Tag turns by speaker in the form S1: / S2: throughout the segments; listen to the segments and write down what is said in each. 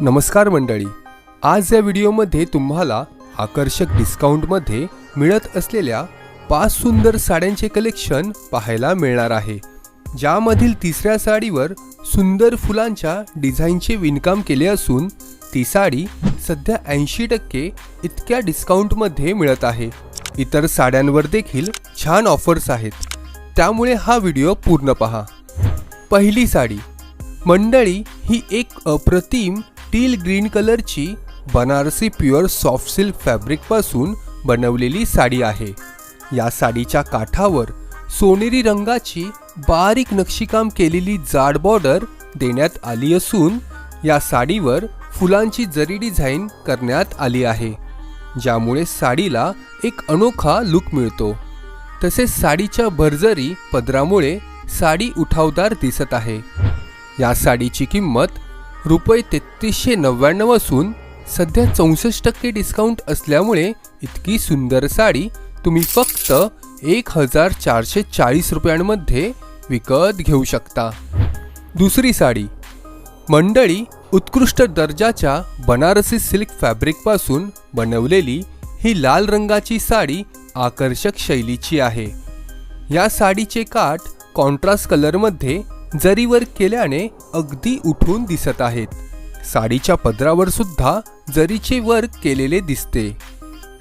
S1: नमस्कार मंडळी. आज या व्हिडिओमध्ये तुम्हाला आकर्षक डिस्काउंटमध्ये मिळत असलेल्या पाच सुंदर साड्यांचे कलेक्शन पाहायला मिळणार आहे. ज्यामधील तिसऱ्या साडीवर सुंदर फुलांच्या डिझाईनचे विणकाम केले असून ती साडी सध्या ऐंशी टक्के इतक्या डिस्काउंटमध्ये मिळत आहे. इतर साड्यांवर देखील छान ऑफर्स आहेत. त्यामुळे हा व्हिडिओ पूर्ण पहा. पहिली साडी. मंडळी ही एक अप्रतिम टील ग्रीन कलरची बनारसी प्युअर सॉफ्ट सिल्क फॅब्रिकपासून बनवलेली साडी आहे. या साडीच्या काठावर सोनेरी रंगाची बारीक नक्षीकाम केलेली जाड बॉर्डर देण्यात आली असून या साडीवर फुलांची जरी डिझाईन करण्यात आली आहे ज्यामुळे साडीला एक अनोखा लुक मिळतो. तसेच साडीच्या भरजरी पदरामुळे साडी उठावदार दिसत आहे. या साडीची किंमत रुपये तेहतीसशे नव्याण्णव असून सध्या चौसष्ट टक्के डिस्काउंट असल्यामुळे इतकी सुंदर साडी तुम्ही फक्त एक हजार चारशे चाळीस रुपयांमध्ये विकत घेऊ शकता. दुसरी साडी मंडळी उत्कृष्ट दर्जाच्या बनारसी सिल्क फॅब्रिकपासून बनवलेली ही लाल रंगाची साडी आकर्षक शैलीची आहे. या साडीचे काठ कॉन्ट्रास्ट कलरमध्ये जरीवर केल्याने अगदी उठून दिसत आहेत. साडीच्या पदरावर सुद्धा जरीचे वर्क केलेले दिसते.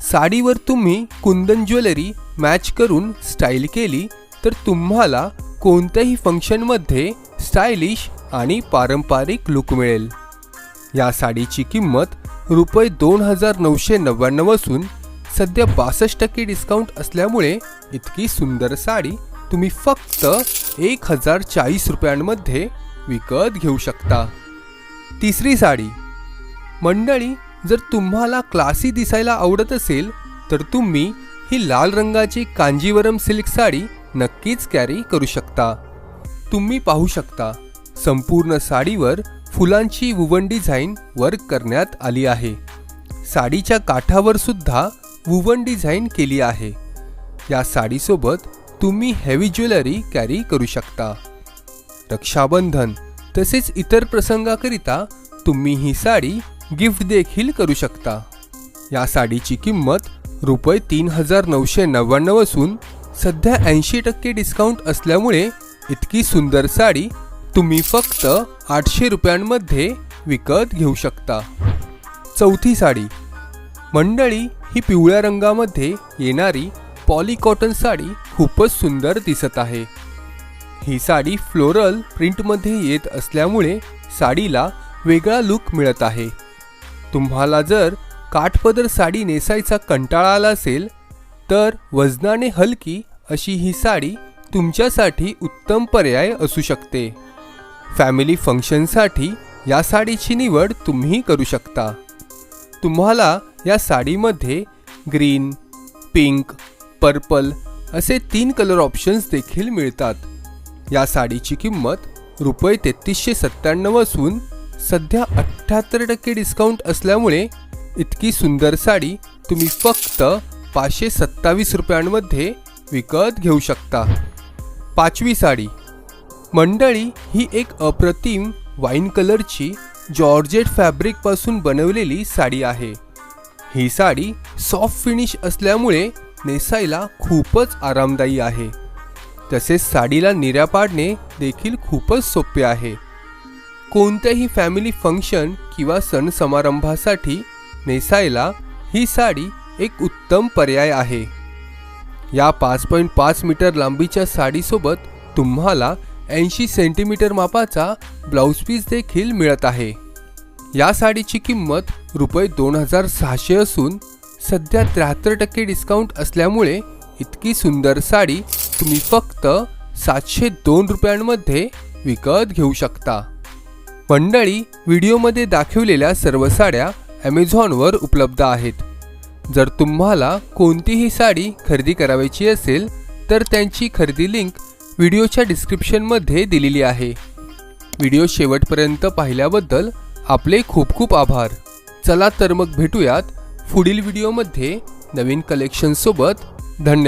S1: साडीवर तुम्ही कुंदन ज्वेलरी मॅच करून स्टाईल केली तर तुम्हाला कोणत्याही फंक्शनमध्ये स्टायलिश आणि पारंपरिक लुक मिळेल. या साडीची किंमत रुपये दोन हजार नऊशे नव्याण्णव असून सध्या बासष्ट टक्के डिस्काउंट असल्यामुळे इतकी सुंदर साडी तुम्ही फक्त एक हजार चाळीस रुपयांमध्ये विकत घेऊ शकता. तिसरी साडी. मंडळी जर तुम्हाला क्लासी दिसायला आवडत असेल तर तुम्ही ही लाल रंगाची कांजीवरम सिल्क साडी नक्कीच कॅरी करू शकता. तुम्ही पाहू शकता संपूर्ण साडीवर फुलांची वुवन डिझाईन वर्क करण्यात आली आहे. साडीच्या काठावर सुद्धा वुवन डिझाईन केली आहे. या साडीसोबत तुम्ही हेवी ज्वेलरी कॅरी करू शकता. रक्षाबंधन तसेच इतर प्रसंगाकरिता तुम्ही ही साडी गिफ्ट देखील करू शकता. या साडीची किंमत रुपये तीन हजार नऊशे नव्याण्णव असून सध्या ऐंशी टक्के डिस्काउंट असल्यामुळे इतकी सुंदर साडी तुम्ही फक्त आठशे रुपयांमध्ये विकत घेऊ शकता. चौथी साडी. मंडळी ही पिवळ्या रंगामध्ये येणारी पॉली कॉटन साडी खूपच सुंदर दिसत आहे. ही साडी फ्लोरल प्रिंटमध्ये येत असल्यामुळे साडीला वेगळा लुक मिळत आहे. तुम्हाला जर काठपदर साडी नेसायचा कंटाळा आला असेल तर वजनाने हलकी अशी ही साडी तुमच्यासाठी उत्तम पर्याय असू शकते. फॅमिली फंक्शनसाठी या साडीची निवड तुम्ही करू शकता. तुम्हाला या साडीमध्ये ग्रीन पिंक पर्पल असे तीन कलर ऑप्शन्स देखील मिळतात. या साडीची किंमत रुपये तेहतीसशे सत्त्याण्णव असून सध्या अठ्ठ्याहत्तर टक्के डिस्काउंट असल्यामुळे इतकी सुंदर साडी तुम्ही फक्त पाचशे सत्तावीस रुपयांमध्ये विकत घेऊ शकता. पाचवी साडी. मंडळी ही एक अप्रतिम वाईन कलरची जॉर्जेट फॅब्रिकपासून बनवलेली साडी आहे. ही साडी सॉफ्ट फिनिश असल्यामुळे नेसायला खूपच आरामदायी आहे. तसेच साडीला निऱ्या पाडणे देखील खूपच सोपे आहे. कोणत्याही फॅमिली फंक्शन किंवा सण समारंभासाठी नेसायला ही साडी एक उत्तम पर्याय आहे. या पाच पॉईंट पाच मीटर लांबीच्या साडीसोबत तुम्हाला ऐंशी सेंटीमीटर मापाचा ब्लाऊज पीस देखील मिळत आहे. या साडीची किंमत रुपये दोन हजार सहाशे असून सध्या त्र्याहत्तर टक्के डिस्काउंट असल्यामुळे इतकी सुंदर साडी तुम्ही फक्त सातशे दोन रुपयांमध्ये विकत घेऊ शकता. मंडळी व्हिडिओमध्ये दाखवलेल्या सर्व साड्या ॲमेझॉनवर उपलब्ध आहेत. जर तुम्हाला कोणतीही साडी खरेदी करावयाची असेल तर त्यांची खरेदी लिंक व्हिडिओच्या डिस्क्रिप्शनमध्ये दिलेली आहे. व्हिडिओ शेवटपर्यंत पाहिल्याबद्दल आपले खूप खूप आभार. चला तर मग भेटूयात पुढील व्हिडिओमध्ये नवीन कलेक्शनसोबत धन्यवाद.